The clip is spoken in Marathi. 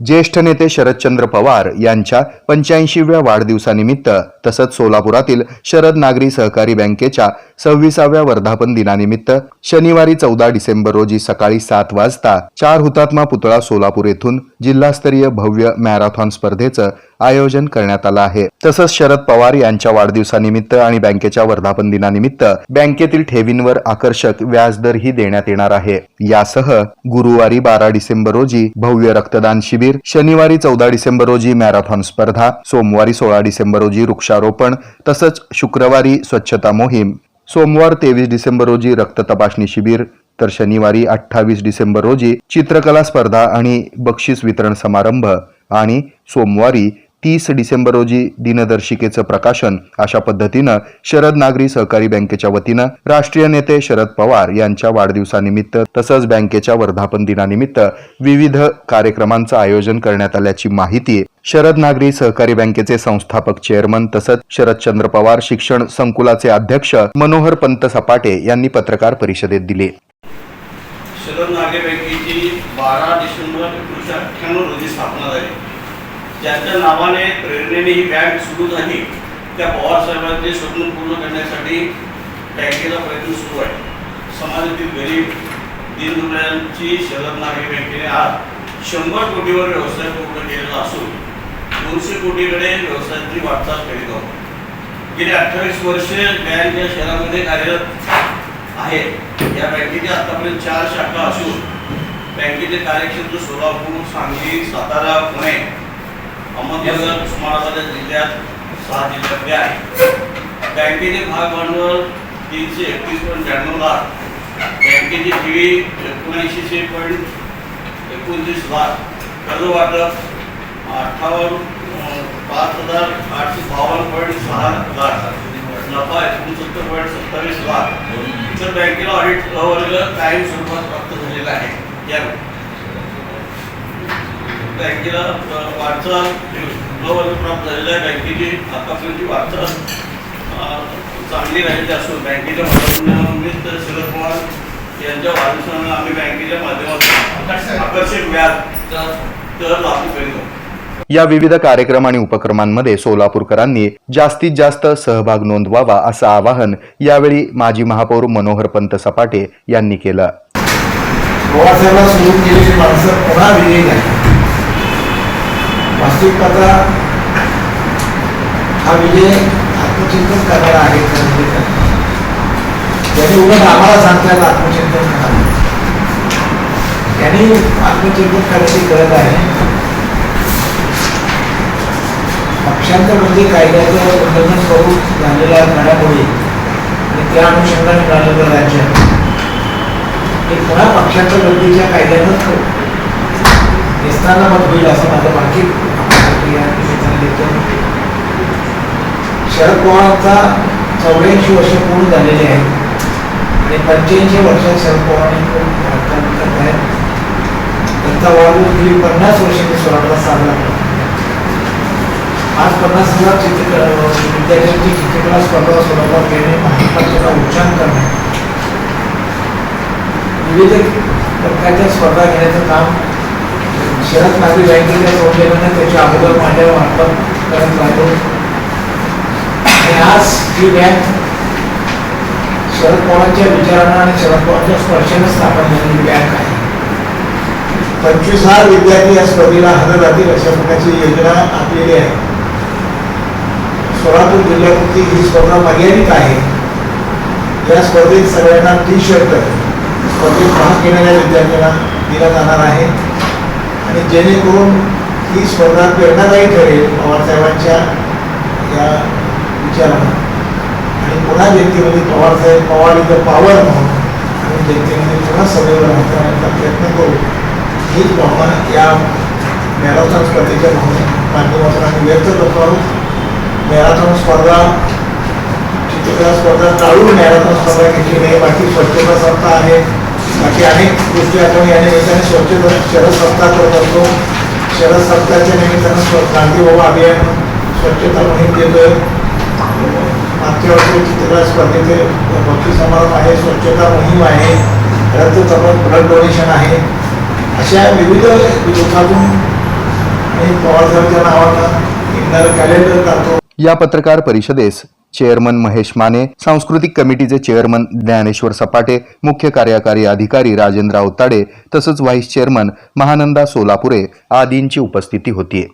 ज्येष्ठ नेते शरदचंद्र पवार यांच्या पंच्याऐंशीव्या वाढदिवसानिमित्त तसंच सोलापुरातील शरद नागरी सहकारी बँकेच्या सव्वीसाव्या वर्धापन दिनानिमित्त शनिवारी चौदा डिसेंबर रोजी सकाळी सात वाजता चार हुतात्मा पुतळा सोलापूर येथून जिल्हास्तरीय भव्य मॅरेथॉन स्पर्धेचं आयोजन करण्यात आलं आहे. तसंच शरद पवार यांच्या वाढदिवसानिमित्त आणि बँकेच्या वर्धापन दिनानिमित्त बँकेतील ठेवींवर आकर्षक व्याजदरही देण्यात येणार आहे. यासह गुरुवारी बारा डिसेंबर रोजी भव्य रक्तदान शिबिर शनिवारी चौदा डिसेंबर रोजी मॅरेथॉन स्पर्धा सोमवारी सोळा डिसेंबर रोजी वृक्षारोपण तसंच शुक्रवारी स्वच्छता मोहीम. सोमवार तेवीस डिसेंबर रोजी रक्त तपासणी शिबिर तर शनिवारी अठ्ठावीस डिसेंबर रोजी चित्रकला स्पर्धा आणि बक्षीस वितरण समारंभ आणि सोमवारी तीस डिसेंबर रोजी दिनदर्शिकेचं प्रकाशन अशा पद्धतीनं शरद नागरी सहकारी बँकेच्या वतीनं राष्ट्रीय नेते शरद पवार यांच्या वाढदिवसानिमित्त तसंच बँकेच्या वर्धापन दिनानिमित्त विविध कार्यक्रमांचं आयोजन करण्यात आल्याची माहिती शरद नागरी सहकारी बँकेचे संस्थापक चेअरमन तसंच शरदचंद्र पवार शिक्षण संकुलाचे अध्यक्ष मनोहर पंत सपाटे यांनी पत्रकार परिषदेत दिली. शरद नागरी बँकेची बारा डिसेंबर एकोणीसशे अठ्ठ्याण्णव रोजी स्थापना झाली. ज्यांच्या नावाने प्रेरणेने ही बँक सुरू झाली. त्या पवारसाहेबांचे स्वप्न पूर्ण करण्यासाठी बँकेचा प्रयत्न सुरू आहे. समाजातील गरीब दीनदुबळ्यांची शरद नागे बँकेने आज शंभर कोटीवर व्यवसाय पूर्ण केलेला असून दोनशे कोटीकडे व्यवसायाची वाटचाल करीत आहोत. गेली अठ्ठावीस वर्षे बँक या शहरामध्ये कार्यरत आहे. या बँकेच्या आतापर्यंत चार शाखा असून बँकेचे कार्यक्षेत्र सोलापूर सांगली सातारा पुणे अहमदनगर उस्मानाबाद जिल्ह्यात सहा जिल्ह्यातले आहे बँकेचे भाग भांडवल तीनशे एकतीस पॉईंट ब्याण्णव लाख. बँकेची ठेवी एकोणऐंशीशे पॉईंट एकोणतीस लाख. कर्ज वाटप अठ्ठावन्न पाच हजार आठशे बावन्न पॉईंट सहा लाख. नफा एकोणसत्तर पॉईंट सत्तावीस लाख. तर बँकेला ऑडिट वर्ग कायम स्वरूपात प्राप्त झालेला आहे. या बँकेला वाटचाल वर्ग प्राप्त झालेला आहे. बँकेची आतापर्यंतची वाटचाल चांगली राहिली असून बँकेच्या माध्यमातून शरद पवार यांच्या वाढदिवसानं आम्ही बँकेच्या माध्यमातून आकर्षक व्याज दर लागू करीत या विविध कार्यक्रम आणि उपक्रमांमध्ये सोलापूरकरांनी जास्तीत जास्त सहभाग नोंदवावा असं आवाहन यावेळी माजी महापौर मनोहर पंत सपाटे यांनी केलं. प्रवासाला वास्तविकता हा विजय आत्मचिंतन करणारा आहे म्हणजे त्याने उलट आम्हाला सांगतात आत्मचिंतन करा त्यांनी आत्मचिंतन करण्याची गरज आहे. पक्षांतर म्हणजे कायद्याचं उल्लंघन करून झालेल्या घडामोडी आणि त्या अनुषंगाने मिळालेलं राज्य हे पुन्हा पक्षाच्या गर्दीच्या कायद्यानं नेसताना मत होईल असं माझं बाकी शरद पवारांचा चौऱ्याऐंशी वर्ष पूर्ण झालेले आहे आणि पंच्याऐंशी वर्षात शरद पवारांनी खूप त्यांचा वाढदिवस गेली पन्नास वर्षांनी मी सोलापूरला साजरा आज पन्नास हजार चित्रकला विद्यार्थ्यांची चित्रकला स्पर्धा सोलापूर घेणे महाराष्ट्राचा उच्चारण करणे विविध प्रकारच्या स्पर्धा घेण्याचं काम शरद नागरी बँकेच्या संशोधनाने त्याच्या अगोदर माझ्या मार्फत करत राहतो आणि आज ही बँक शरद पवारांच्या विचारांना आणि शरद पवारांच्या स्पर्शाने स्थापन झालेली बँक आहे. पंचवीस हजार विद्यार्थी या स्पर्धेला हजर राहतील अशा प्रकारची योजना आखलेली आहे. सोलापूर जिल्ह्यापुरती ही स्पर्धा मर्यादित आहे. या स्पर्धेत सगळ्यांना टी शर्ट स्पर्धेत भाग घेणाऱ्या विद्यार्थ्यांना दिला जाणार आहे. आणि जेणेकरून ही स्पर्धा प्रेरणादायी ठरेल पवारसाहेबांच्या या विचारांना. आणि पुन्हा जनतेमध्ये पवारसाहेब पवार इथं पावर म्हणून आणि जनतेमध्ये पुन्हा सदैव राहण्याचा प्रयत्न करू. हीच भावना या मॅरेथॉन स्पर्धेच्या भावने माध्यमातून आम्ही व्यक्त करतो आहोत. मॅरेथॉन स्पर्धा चित्रकला स्पर्धा टाळून मॅरेथॉन स्पर्धा घेतली नाही बाकी स्वच्छता सप्ताह आहे. बाकी अनेक गोष्टी आठवणी या निमित्ताने स्वच्छता शरद सप्ताह करत असतो. शरद सप्ताहाच्या निमित्तानं स्व गांधी बाबा अभियान स्वच्छता मोहीम देतोय. मागच्या वर्षी चित्रकला स्पर्धेचे भक्ती समारोह आहे स्वच्छता मोहीम आहे रक्त तपास ब्लड डोनेशन आहे. अशा विविध लोकातून आणि पवारसाहेबांच्या नावानं कॅलेंडर काढतो. या पत्रकार परिषदेस चेअरमन महेश माने सांस्कृतिक कमिटीचे चेअरमन ज्ञानेश्वर सपाटे मुख्य कार्यकारी अधिकारी राजेंद्र अवताडे तसंच व्हाईस चेअरमन महानंदा सोलापुरे आदींची उपस्थिती होती.